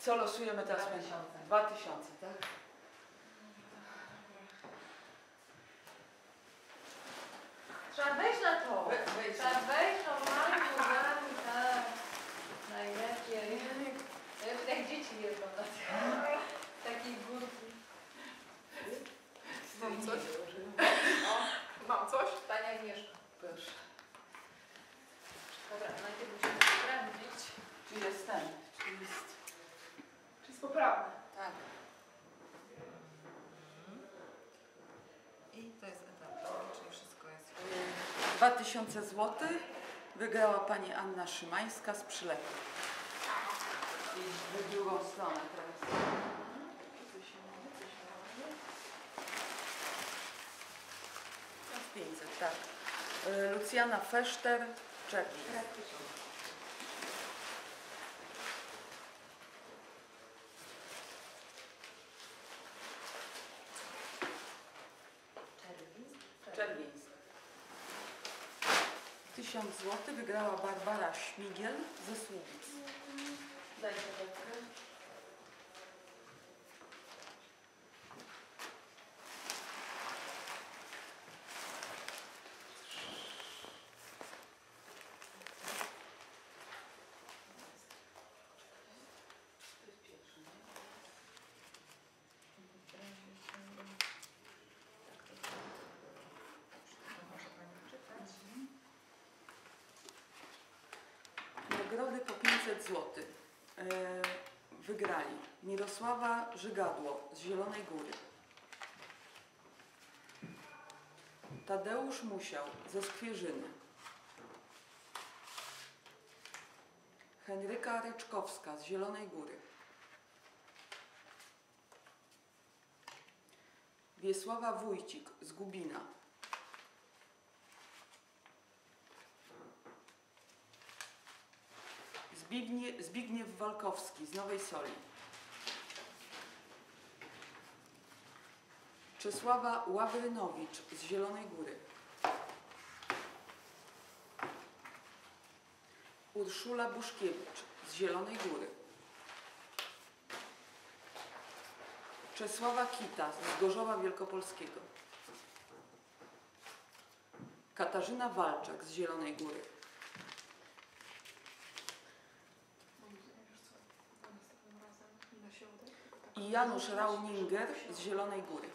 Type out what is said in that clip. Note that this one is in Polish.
Co losujemy teraz? Dwa tysiące. Dwa tysiące, tak? 2000 zł wygrała pani Anna Szymańska z przylepu. I w drugą stronę teraz. Teraz 500, tak. Y, Lucjana Feszter, Czerwin. 1000 zł wygrała Barbara Śmigiel ze Słubic. Nagrody po 500 zł. E, wygrali Mirosława Żygadło z Zielonej Góry. Tadeusz Musiał ze Skwierzyny. Henryka Reczkowska z Zielonej Góry. Wiesława Wójcik z Gubina. Zbigniew, Zbigniew Walkowski z Nowej Soli. Czesława Ławrynowicz z Zielonej Góry. Urszula Buszkiewicz z Zielonej Góry. Czesława Kita z Gorzowa Wielkopolskiego. Katarzyna Walczak z Zielonej Góry. I Janusz Rauninger z Zielonej Góry.